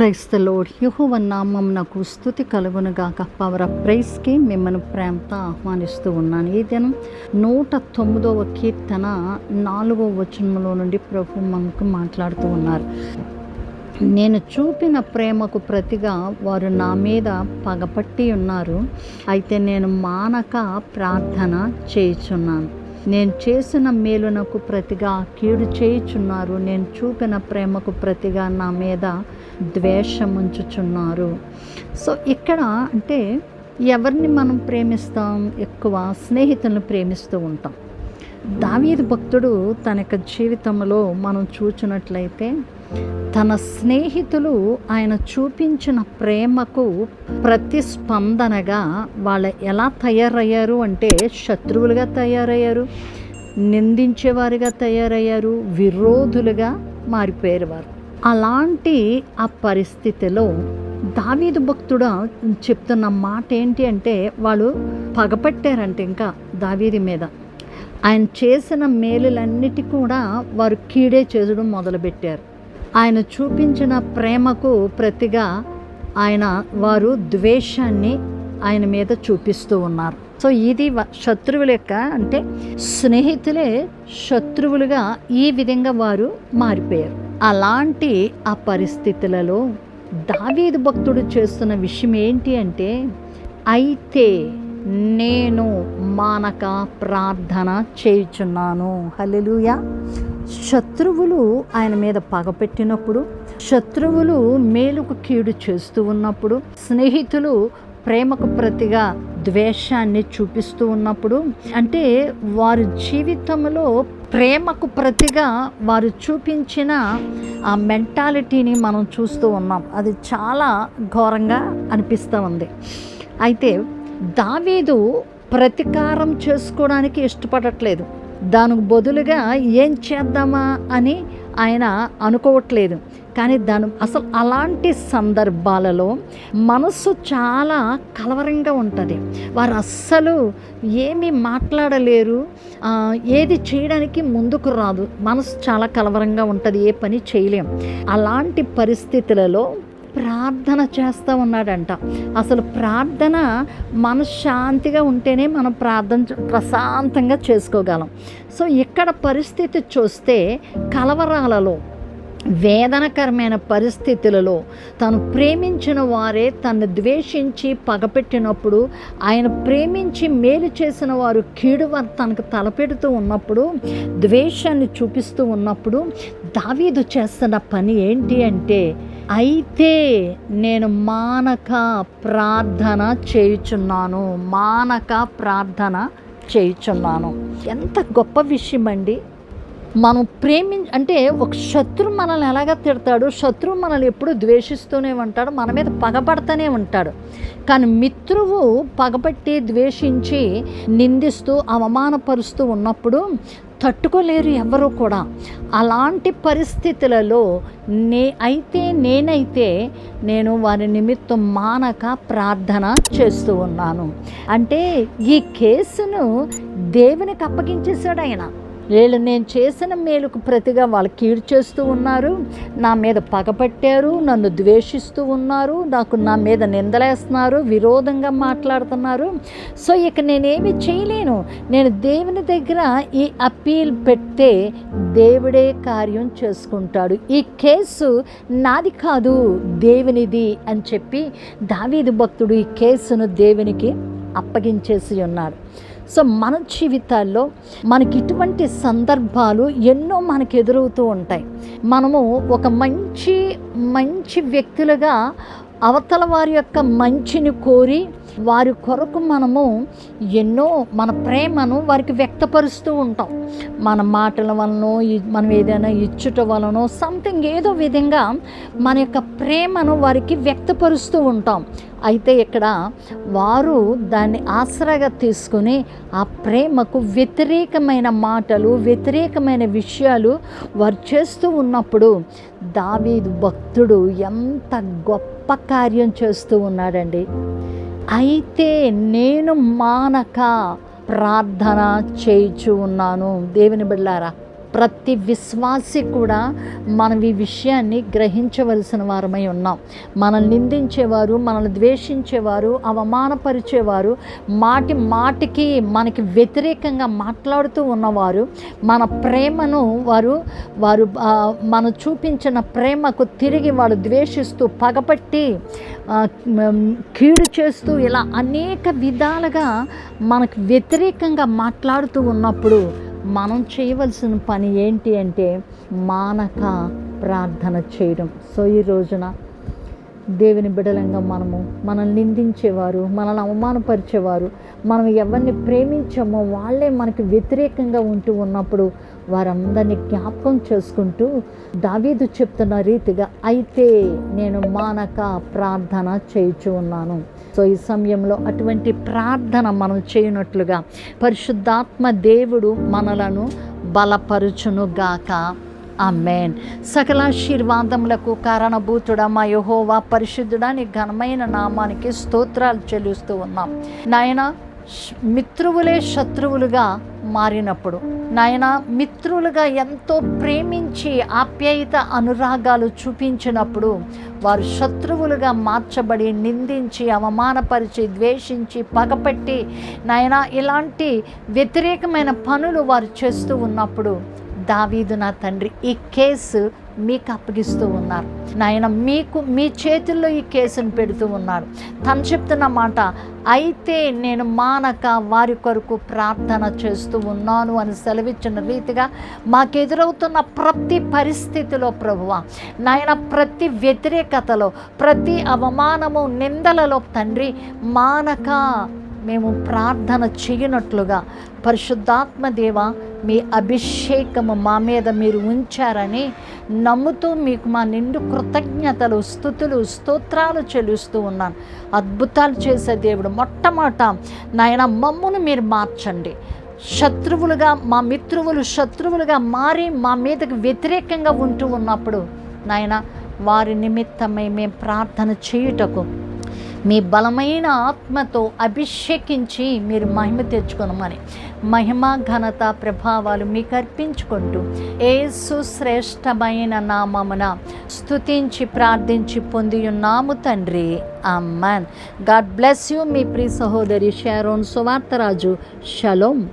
Price the load యహోవ నామం నాకు స్థుతి కలుగునుగాక పవర్ ఆఫ్ ప్రైస్కి మిమ్మల్ని ప్రేమతో ఆహ్వానిస్తూ ఉన్నాను. ఈ దినం నూట తొమ్మిదవ కీర్తన నాలుగవ వచనంలో నుండి ప్రభు మనకు మాట్లాడుతూ ఉన్నారు. నేను చూపిన ప్రేమకు ప్రతిగా వారు నా మీద పగపట్టి ఉన్నారు. అయితే నేను మానక ప్రార్థన చేయుచున్నాను. నేను చేసిన మేలునకు ప్రతిగా కీడు చేయుచున్నారు. నేను చూపిన ప్రేమకు ప్రతిగా నా మీద ద్వేషం ఉంచుచున్నారు సో ఇక్కడ అంటే ఎవరిని మనం ప్రేమిస్తాం? ఎక్కువ స్నేహితులను ప్రేమిస్తూ ఉంటాం. దావీదు భక్తుడు తన యొక్క జీవితంలో మనం చూచినట్లయితే తన స్నేహితులు ఆయన చూపించిన ప్రేమకు ప్రతిస్పందనగా వాళ్ళు ఎలా తయారయ్యారు అంటే శత్రువులుగా తయారయ్యారు నిందించేవారుగా తయారయ్యారు విరోధులుగా మారిపోయారు వారు అలాంటి ఆ పరిస్థితిలో దావీదు భక్తుడు చెప్తున్న మాట ఏంటి అంటే వాళ్ళు పగపట్టారంట ఇంకా దావీది మీద. ఆయన చేసిన మేలులన్నిటి కూడా వారు కీడే చేయడం మొదలుపెట్టారు. ఆయన చూపించిన ప్రేమకు ప్రతిగా ఆయన వారు ద్వేషాన్ని ఆయన మీద చూపిస్తూ ఉన్నారు. సో ఇది వ- శత్రువుల యొక్క అంటే స్నేహితులే శత్రువులుగా ఈ విధంగా వారు మారిపోయారు. అలాంటి ఆ పరిస్థితులలో దావీదు భక్తుడు చేస్తున్న విషయం ఏంటి అంటే అయితే నేను మానక ప్రార్థన చేయుచున్నాను. హలెలుయ శత్రువులు ఆయన మీద పగపెట్టినప్పుడు శత్రువులు మేలుకు కీడు చేస్తూ ఉన్నప్పుడు స్నేహితులు ప్రేమకు ప్రతిగా ద్వేషాన్ని చూపిస్తూ ఉన్నప్పుడు అంటే వారి జీవితంలో ప్రేమకు ప్రతిగా వారు చూపించిన ఆ మెంటాలిటీని మనం చూస్తూ ఉన్నాం. అది చాలా ఘోరంగా అనిపిస్తూ ఉంది. అయితే దావీదు ప్రతీకారం చేసుకోవడానికి ఇష్టపడట్లేదు. దానికి బదులుగా ఏం చేద్దామా అని ఆయన అనుకోవట్లేదు. కానీ దాని అసలు అలాంటి సందర్భాలలో మనస్సు చాలా కలవరంగా ఉంటుంది. వారు అస్సలు ఏమీ మాట్లాడలేరు. ఏది చేయడానికి ముందుకు రాదు. మనసు చాలా కలవరంగా ఉంటుంది ఏ పని చేయలేం. అలాంటి పరిస్థితులలో ప్రార్థన చేస్తూ ఉన్నాడంట. అసలు ప్రార్థన మనశ్శాంతిగా ఉంటేనే మనం ప్రార్థన ప్రశాంతంగా చేసుకోగలం. సో ఇక్కడ పరిస్థితి చూస్తే కలవరాలలో వేదనకరమైన పరిస్థితులలో తను ప్రేమించిన వారే తను ద్వేషించి పగపెట్టినప్పుడు ఆయన ప్రేమించి మేలు చేసిన వారు కీడు తనకు తలపెడుతూ ఉన్నప్పుడు ద్వేషాన్ని చూపిస్తూ ఉన్నప్పుడు దావీదు చేస్తున్న పని ఏంటి అంటే అయితే నేను మానక ప్రార్థన చేయుచున్నాను మానక ప్రార్థన చేయుచున్నాను. ఎంత గొప్ప విషయం అండి మనం ప్రేమి అంటే ఒక శత్రువు మనల్ని ఎలాగ తిడతాడు? శత్రువు మనల్ని ఎప్పుడు ద్వేషిస్తూనే ఉంటాడు మన మీద పగపడతానే ఉంటాడు. కానీ మిత్రువు పగబట్టి ద్వేషించి నిందిస్తూ అవమానపరుస్తూ ఉన్నప్పుడు తట్టుకోలేరు ఎవరు కూడా. అలాంటి పరిస్థితులలో నే అయితే నేనైతే నేను వారి నిమిత్తం మానక ప్రార్థన చేస్తూ ఉన్నాను. అంటే ఈ కేసును దేవునికి అప్పగించేశాడు ఆయన. వీళ్ళు నేను చేసిన మేలుకు ప్రతిగా వాళ్ళు కీడు చేస్తూ ఉన్నారు. నా మీద పగపట్టారు నన్ను ద్వేషిస్తూ ఉన్నారు నాకు నా మీద నిందలేస్తున్నారు విరోధంగా మాట్లాడుతున్నారు. సో ఇక నేనేమి చేయలేను. నేను దేవుని దగ్గర ఈ అప్పీల్ పెడితే దేవుడే కార్యం చేసుకుంటాడు. ఈ కేసు నాది కాదు దేవునిది అని చెప్పి దావీదు భక్తుడు ఈ కేసును దేవునికి అప్పగించేసి ఉన్నాడు సో మన జీవితాల్లో మనకి ఇటువంటి సందర్భాలు ఎన్నో మనకు ఎదురవుతూ ఉంటాయి. మనము ఒక మంచి మంచి వ్యక్తులుగా అవతల వారి యొక్క మంచిని కోరి వారి కొరకు మనము ఎన్నో మన ప్రేమను వారికి వ్యక్తపరుస్తూ ఉంటాం. మన మాటల వలనో మనం ఏదైనా ఇచ్చుట వలనో సంథింగ్ ఏదో విధంగా మన యొక్క ప్రేమను వారికి వ్యక్తపరుస్తూ ఉంటాం. అయితే ఇక్కడ వారు దాన్ని ఆసరాగా తీసుకుని ఆ ప్రేమకు వ్యతిరేకమైన మాటలు వ్యతిరేకమైన విషయాలు వారు చేస్తూ ఉన్నప్పుడు దావీదు భక్తుడు ఎంత గొప్ప కార్యం చేస్తూ ఉన్నాడండి. అయితే నేను మానక ప్రార్థన చేయుచు ఉన్నాను. దేవుని బిడ్డారా ప్రతి విశ్వాసి కూడా మనం ఈ విషయాన్ని గ్రహించవలసిన వారమై ఉన్నాం. మనల్ని నిందించేవారు మనల్ని ద్వేషించేవారు అవమానపరిచేవారు మాటి మాటికి మనకి వ్యతిరేకంగా మాట్లాడుతూ ఉన్నవారు మన ప్రేమను వారు వారు మనం చూపించిన ప్రేమకు తిరిగి వాళ్ళు ద్వేషిస్తూ పగపట్టి కీడు చేస్తూ ఇలా అనేక విధాలుగా మనకు వ్యతిరేకంగా మాట్లాడుతూ ఉన్నప్పుడు మనం చేయవలసిన పని ఏంటి అంటే మానక ప్రార్థన చేయడం. సో ఈ రోజున దేవుని బిడలంగా మనము మనల్ని నిందించేవారు మనల్ని అవమానపరిచేవారు మనం ఎవరిని ప్రేమించామో వాళ్ళే మనకి వ్యతిరేకంగా ఉంటూ ఉన్నప్పుడు వారందరినీ జ్ఞాపకం చేసుకుంటూ దావీదు చెప్తున్న రీతిగా అయితే నేను మానక ప్రార్థన చేయుచు ఉన్నాను. సో ఈ సమయంలో అటువంటి ప్రార్థన మనం చేయనట్లుగా పరిశుద్ధాత్మ దేవుడు మనలను బలపరుచునుగాక. అమ్మేన్ సకలాశీర్వాదములకు కారణభూతుడా మా యహోవా పరిశుద్ధుడా నీ ఘనమైన నామానికి స్తోత్రాలు చెల్లిస్తూ ఉన్నాం. నాయన మిత్రువులే శత్రువులుగా మారినప్పుడు. నాయన మిత్రులుగా ఎంతో ప్రేమించి ఆప్యాయత అనురాగాలు చూపించినప్పుడు వారు శత్రువులుగా మార్చబడి నిందించి అవమానపరిచి ద్వేషించి పగపెట్టి నాయన ఇలాంటి వ్యతిరేకమైన పనులు వారు చేస్తూ ఉన్నప్పుడు దావీదు నా తండ్రి ఈ కేసు మీకు అప్పగిస్తూ ఉన్నారు. నాయన మీకు మీ చేతుల్లో ఈ కేసును పెడుతూ ఉన్నారు. తను చెప్తున్న మాట అయితే నేను మానక వారి కొరకు ప్రార్థన చేస్తూ ఉన్నాను అని సెలవిచ్చిన రీతిగా మాకు ఎదురవుతున్న ప్రతి పరిస్థితిలో ప్రభువ నాయన ప్రతి వ్యతిరేకతలో ప్రతి అవమానము నిందలలో తండ్రి మానక మేము ప్రార్థన చేయనట్లుగా పరిశుద్ధాత్మ దేవ మీ అభిషేకము మా మీద మీరు ఉంచారని నమ్ముతూ మీకు మా నిండు కృతజ్ఞతలు స్థుతులు స్తోత్రాలు చెల్లిస్తూ ఉన్నాను. అద్భుతాలు చేసే దేవుడు మొట్టమొదట నాయన మమ్మును మీరు మార్చండి. శత్రువులుగా మా మిత్రువులు శత్రువులుగా మారి మా మీదకి వ్యతిరేకంగా ఉంటూ ఉన్నప్పుడు నాయన వారి నిమిత్తమై మేము ప్రార్థన చేయుటకు మీ బలమైన ఆత్మతో అభిషేకించి మీరు మహిమ తెచ్చుకోనమని. మహిమ ఘనత ప్రభావాలు మీకు అర్పించుకుంటూ ఏసు శ్రేష్టమైన నామమున స్తుతించి ప్రార్థించి పొంది ఉన్నాము తండ్రి. అమ్మన్ గాడ్ బ్లెస్ యూ మీ ప్రియ సహోదరి షారోన్ సువార్తరాజు. షలోం